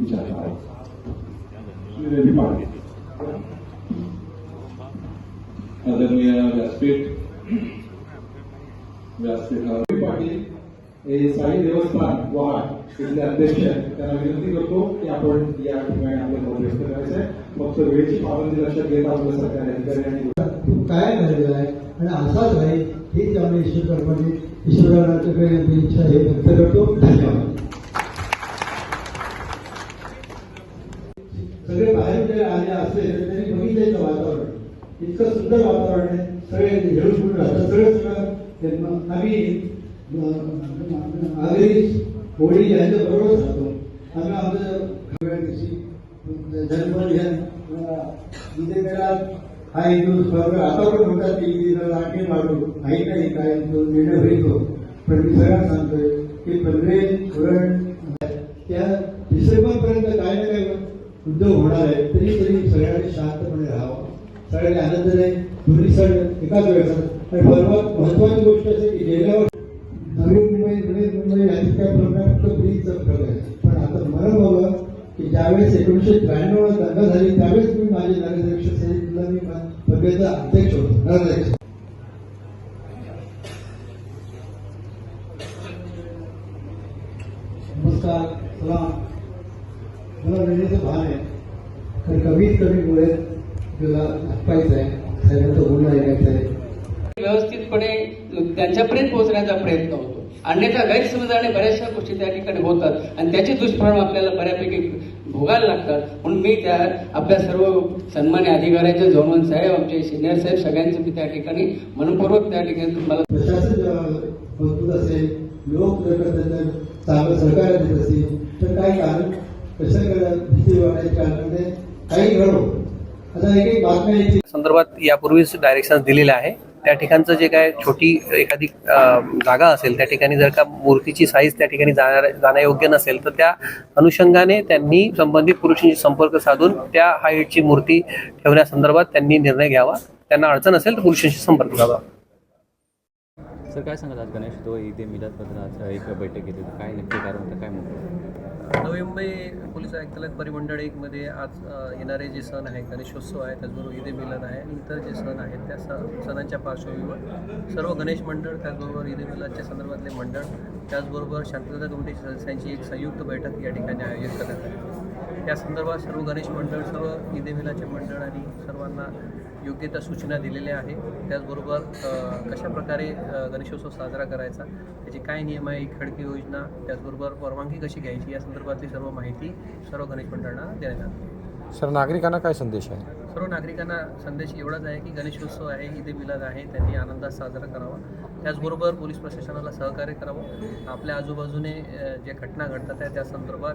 विचारणार आहे आदरणीय व्यासपीठ व्यासपीठ पाटील हे साई देवस्थान वाहन इथले अध्यक्ष त्यांना विनंती करतो की आपण या ठिकाणी आपलं मत व्यक्त करायचं आहे फक्त वेळेची पाबंदी लक्षात घेत आपलं सरकारी अधिकारी आणि काय झालेला आहे आणि असाच आहे हीच आम्ही ईश्वर कर्माची ईश्वराकडे इच्छा आहे व्यक्त करतो धन्यवाद सगळे बाहेर जरी आले असले तरी बघितलं वातावरण. इतकं सुंदर वातावरण आहे. सगळे घेऊन राहतात सगळं सगळं ते आम्ही आगरी होळी यांच्या बरोबरच राहतो आम्ही आमचं दिवशी जन्म ह्या हा हिंदू स्पर्ध आता पण म्हणतात की ईदीला लाटे मारू. काही नाही काय तो निर्णय होईल तो. पण मी सगळ्यांना सांगतोय की पनवेल धोरण त्या डिसेंबर पर्यंत काय ना काय उद्योग होणार आहे तरी तरी सगळ्यांनी शांतपणे राहावं. सगळ्यांनी आनंदाने दोन्ही सण एकाच वेळेस. आणि सर्वात महत्वाची गोष्ट असे की गेल्यावर नवी मुंबई नवी मुंबई याची काय प्रकार फक्त ब्रिज फरक आहे. पण आता मला बघा की ज्यावेळेस एकोणीशे त्र्याण्णव दंगा झाली त्यावेळेस मी माझे नगराध्यक्ष सहितला मी सभेचा अध्यक्ष होतो नगराध्यक्ष. नमस्कार सलाम. मला वेळेचं भान आहे कारण कमीत कमी मुळे आपल्याला ऐकायचं आहे साहेबांचं बोलणं ऐकायचं आहे. व्यवस्थितपणे त्यांच्यापर्यंत पोहोचण्याचा प्रयत्न होतो. अन्यथा गैरसमजाने बऱ्याचशा गोष्टी त्या ठिकाणी होतात आणि त्याचे दुष्परिणाम आपल्याला बऱ्यापैकी भोगायला लागतात. म्हणून मी त्या आपल्या सर्व सन्मान्य अधिकाऱ्यांचे जोनवन साहेब आमचे सिनियर साहेब सगळ्यांचे मी त्या ठिकाणी मनपूर्वक त्या ठिकाणी तुम्हाला प्रशासन मजबूत असेल लोक जर त्यांना चांगलं सहकार्य देत असतील तर काही कारण संदर्भात यापूर्वीच डायरेक्शन दिलेलं आहे. त्या ठिकाणचं जे काय छोटी एखादी जागा असेल त्या ठिकाणी जर का मूर्तीची साईज त्या ठिकाणी जाणार जाण्यायोग्य नसेल तर त्या अनुषंगाने त्यांनी संबंधित पुरुषांशी संपर्क साधून त्या हाईटची मूर्ती ठेवण्यासंदर्भात त्यांनी निर्णय घ्यावा. त्यांना अडचण असेल तर पुरुषांशी संपर्क साधावा सर काय सांगाल आज गणेश तो इथे मिलाद पत्राचा एक बैठक घेतली तर काय नक्की कारण होतं? काय म्हणतो? नवी मुंबई पोलीस आयुक्तालय परिमंडळ एकमध्ये आज येणारे जे सण आहे गणेशोत्सव आहे त्याचबरोबर ईद ए मिलाद आहे आणि इतर जे सण आहेत त्या स सणांच्या पार्श्वभूमीवर सर्व गणेश मंडळ त्याचबरोबर ईद ए मिलादच्या संदर्भातले मंडळ त्याचबरोबर शांतता कमिटी सदस्यांची एक संयुक्त बैठक या ठिकाणी आयोजित करण्यात आली. या संदर्भात सर्व गणेश मंडळ सर्व ईद ए मिलादचे मंडळ आणि सर्वांना योग्य त्या सूचना दिलेल्या आहे त्याचबरोबर कशा प्रकारे गणेशोत्सव साजरा करायचा त्याची काय नियम आहे खडकी योजना त्याचबरोबर परवानगी कशी घ्यायची या संदर्भातली सर्व माहिती सर्व गणेश मंडळांना देण्यात आली. सर नागरिकांना काय संदेश आहे? सर्व नागरिकांना संदेश एवढाच आहे की गणेशोत्सव आहे ईद मिलाद आहे त्यांनी आनंदात साजरा करावा. त्याचबरोबर पोलीस प्रशासनाला सहकार्य करावं. आपल्या आजूबाजूने ज्या घटना घडतात आहे त्या संदर्भात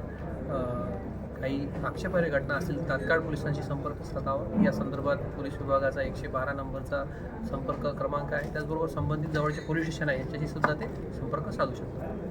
काही आक्षेपार्ह घटना असतील तत्काळ तात्काळ पोलिसांशी संपर्क साधावा. या संदर्भात पोलीस विभागाचा एकशे बारा नंबरचा संपर्क क्रमांक आहे. त्याचबरोबर संबंधित जवळचे पोलीस स्टेशन आहे यांच्याशी सुद्धा ते संपर्क साधू शकतात.